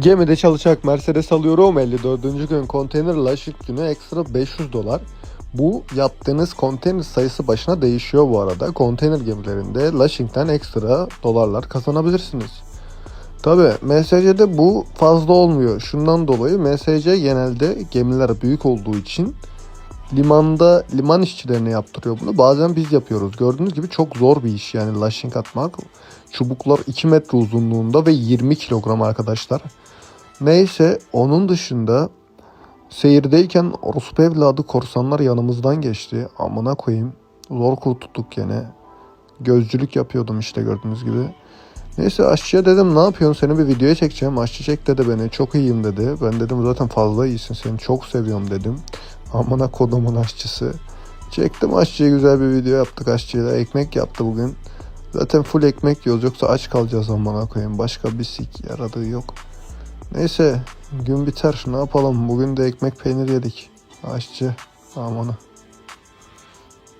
Gemide çalışacak Mercedes alıyorum 54. gün konteyner laşık günü ekstra 500 dolar. Bu yaptığınız konteyner sayısı başına değişiyor bu arada. Konteyner gemilerinde Lashing'den ekstra dolarlar kazanabilirsiniz. Tabi MSC'de bu fazla olmuyor. Şundan dolayı MSC genelde gemiler büyük olduğu için limanda liman işçilerine yaptırıyor bunu. Bazen biz yapıyoruz. Gördüğünüz gibi çok zor bir iş yani lashing atmak. Çubuklar 2 metre uzunluğunda ve 20 kilogram arkadaşlar. Neyse onun dışında seyirdeyken orospu evladı korsanlar yanımızdan geçti. Amına koyayım. Zor kurtulduk gene. Gözcülük yapıyordum işte gördüğünüz gibi. Neyse aşçıya dedim ne yapıyorsun seni bir videoya çekeceğim. Aşçı çek dedi beni çok iyiyim dedi. Ben dedim zaten fazla iyisin seni çok seviyorum dedim. Amına kodumun aşçısı. Çektim aşçıya güzel bir video yaptık aşçıyla. Ekmek yaptı bugün. Zaten full ekmek yiyoruz yoksa aç kalacağız amına koyayım. Başka bir sik yaradığı yok. Neyse gün biter ne yapalım bugün de ekmek peynir yedik. Aşçı amına.